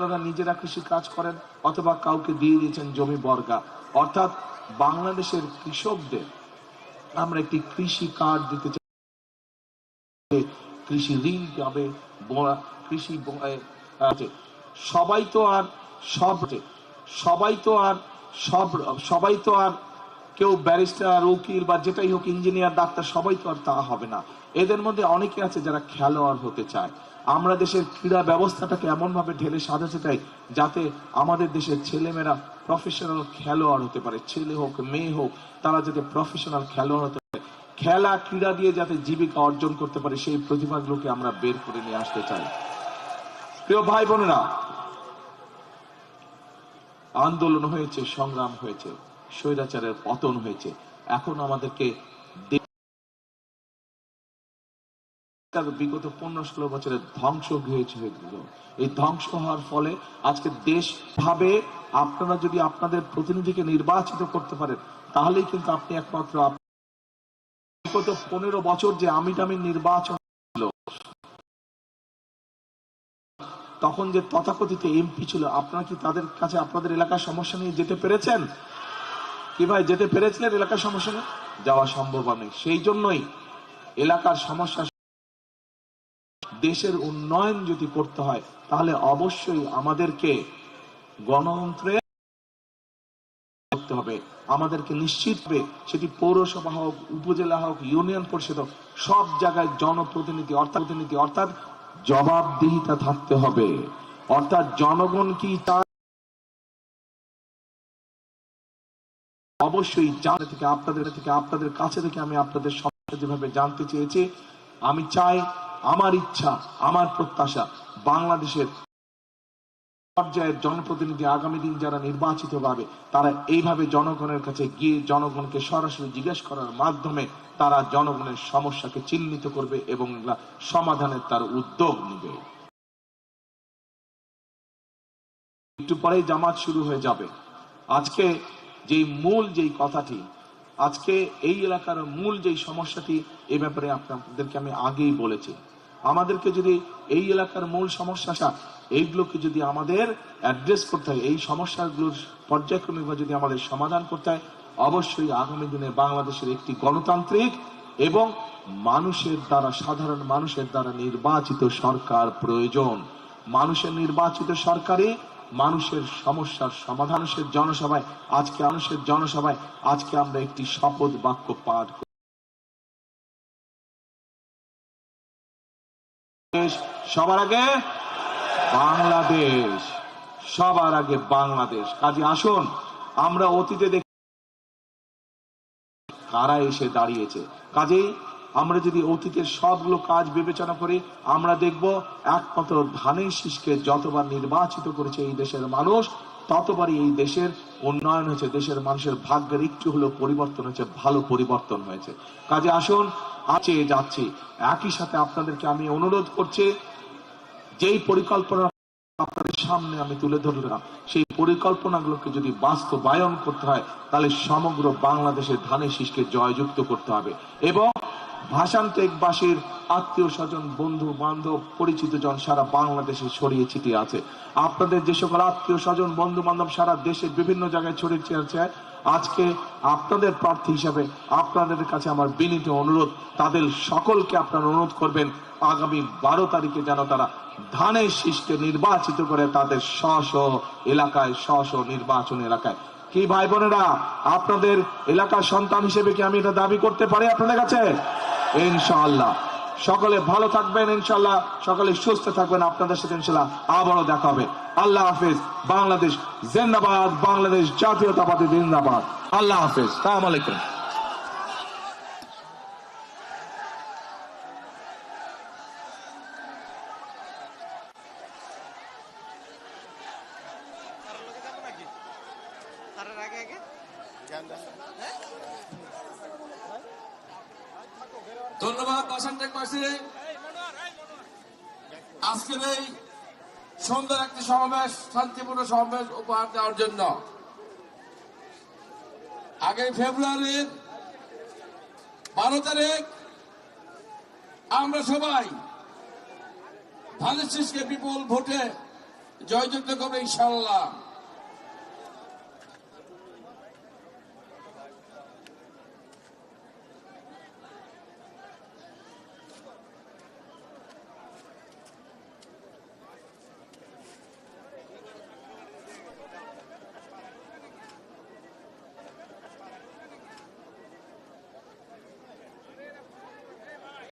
আপনারা নিজেরা কৃষি কাজ করেন অথবা কাউকে দিয়ে দিয়েছেন জমি বর্গা। অর্থাৎ বাংলাদেশের কৃষকদের আমরা একটি কৃষি কার্ড দিতে চাই। কৃষি ঋণ পাবে কৃষি। সবাই তো আর সব সবাই তো আর সব, সবাই তো আর কেউ ব্যারিস্টার, উকিল বা যেটাই হোক ইঞ্জিনিয়ার, ডাক্তার, সবাই তো আর তা হবে না। এদের মধ্যে অনেকে আছে যারা খেলোয়াড় হতে চায়। আমরা দেশের ক্রীড়া ব্যবস্থাটাকে এমন ভাবে ঢেলে সাজাতে চাই যাতে আমাদের দেশের ছেলেমেয়েরা প্রফেশনাল খেলোয়াড় হতে পারে। ছেলে হোক, মেয়ে হোক, তারা যাতে প্রফেশনাল খেলোয়াড় হতে পারে। খেলা, ক্রীড়া দিয়ে যাতে জীবিকা অর্জন করতে পারে, সেই প্রতিভাগুলোকে আমরা বের করে নিয়ে আসতে চাই। প্রিয় ভাই বোনেরা, আন্দোলন হয়েছে, সংগ্রাম হয়েছে, স্বৈরাচারের পতন হয়েছে। এখন আমাদেরকে তার বিগত পনেরো ষোলো বছরের ধ্বংস হয়েছে হয়েছিল। এই ধ্বংস হওয়ার ফলে আজকে দেশ ভাবে আপনারা যদি আপনাদের প্রতিনিধিকে নির্বাচিত করতে পারেন, তাহলেই কিন্তু আপনি একমাত্র বিগত পনেরো বছর যে আমিটামি নির্বাচন ছিল, তখন যে তথাকথিত এমপি ছিল, আপনারা কি তাদের কাছে, আপনাদের এলাকার সমস্যা নিয়ে যেতে পেরেছেন? কি ভাই, যেতে পেরেছিলেন এলাকার সমস্যা নিয়ে? যাওয়া সম্ভব নেই সেই জন্যই এলাকার সমস্যা দেশের উন্নয়ন যদি করতে হয়, তাহলে অবশ্যই আমাদেরকে গণতন্ত্রে করতে হবে। আমাদেরকে নিশ্চিত হবে সেটি পৌরসভা হোক, উপজেলা হোক, ইউনিয়ন পরিষদ হোক, সব জায়গায় জনপ্রতিনিধি অর্থাৎ প্রতিনিধি অর্থাৎ জবাবদিহিতা থাকতে হবে। অর্থাৎ জনগণ কি চায়? অবশ্যই জানা থেকে, আপনাদের থেকে, আপনাদের কাছে থেকে আমি আপনাদের সমস্যা যেভাবে জানতে চেয়েছি, আমি চাই আমার ইচ্ছা, আমার প্রত্যাশা বাংলাদেশের পর্যায়ের জনপ্রতিনিধি আগামী দিন যারা নির্বাচিত হবে তারা এইভাবে জনগণের কাছে গিয়ে জনগণকে সরাসরি জিজ্ঞেস করার মাধ্যমে তারা জনগণের সমস্যাকে চিহ্নিত করবে এবং সমাধানের তার উদ্যোগ নেবে। একটু পরেই জামাত শুরু হয়ে যাবে। আজকে যেই মূল যেই কথাটি আজকে এই এলাকার মূল যেই সমস্যাটি, এ ব্যাপারে আপনাদেরকে আমি আগেই বলেছি। আমাদেরকে যদি এই এলাকার মূল সমস্যাটা, এইগুলোকে যদি আমাদের অ্যাড্রেস করতে হয়, এই সমস্যাগুলোর পর্যায়ক্রমিক যদি আমাদের সমাধান করতে হয়, অবশ্যই আগামী দিনে বাংলাদেশের একটি গণতান্ত্রিক এবং মানুষের দ্বারা, সাধারণ মানুষের দ্বারা নির্বাচিত সরকার প্রয়োজন। মানুষের নির্বাচিত সরকারে মানুষের সমস্যার সমাধান মানুষের জনসভায়, আজকে মানুষের জনসভায়, আজকে আমরা একটি শপথ বাক্য পাঠ করি। সবার আগে? বাংলাদেশ, সবার আগে বাংলাদেশ। কাজে আসুন, আমরা অতীতে দেখি কারা এসে দাঁড়িয়েছে। কাজেই আমরা যদি অতীতের সবগুলো কাজ বিবেচনা করি, আমরা দেখব একমাত্র ধানের শীষকে যতবার নির্বাচিত করেছে এই দেশের মানুষ, ততবারই এই দেশের উন্নয়ন হয়েছে, দেশের মানুষের ভাগ্যের একটু হলেও পরিবর্তন হয়েছে, ভালো পরিবর্তন হয়েছে। কাজে আসুন আছে যাচ্ছি। একই সাথে আপনাদেরকে আমি অনুরোধ করছি, যেই পরিকল্পনা আপনাদের সামনে আমি তুলে ধরলাম, সেই পরিকল্পনাগুলোকে যদি বাস্তবায়ন করতে হয়, তাহলে সমগ্র বাংলাদেশের ধানের শীষকে জয়যুক্ত করতে হবে। এবং ভাষান্তেকবাসীর আত্মীয় স্বজন, বন্ধু, বান্ধব, পরিচিত জন সারা বাংলাদেশে ছড়িয়ে ছিটিয়ে আছে। আপনাদের যে সকল আত্মীয় স্বজন, বন্ধু বান্ধব সারা দেশের বিভিন্ন জায়গায় ছড়িয়ে ছিটিয়ে আজকে আপনাদের প্রার্থী হিসাবে আপনাদের কাছে আমার বিনীত অনুরোধ, তাদের সকলকে আপনারা অনুরোধ করবেন, আগামী বারো তারিখে যেন তারা ধানের শীষকে নির্বাচিত করে তাদের স্ব এলাকায় স্ব নির্বাচন এলাকায়। কি ভাই বোনেরা, আপনাদের এলাকার সন্তান হিসেবে কি আমি এটা দাবি করতে পারি আপনাদের কাছে? ইনশাআল্লাহ। সকলে ভালো থাকবেন ইনশাল্লাহ সকলে সুস্থ থাকবেন আপনাদের সাথে ইনশাল্লাহ আবারও দেখা হবে। আল্লাহ হাফেজ। বাংলাদেশ জিন্দাবাদ। বাংলাদেশ জাতীয়তাবাদী জিন্দাবাদ। আল্লাহ হাফেজ। সালাম আলাইকুম। আগে? ধন্যবাদ আজকের এই সুন্দর একটি সমাবেশ, শান্তিপূর্ণ সমাবেশ উপহার দেওয়ার জন্য। ফেব্রুয়ারির বারো তারিখ, আমরা সবাই শীষকে বিপুল ভোটে জয়যুক্ত করবে, ইনশাল্লাহ।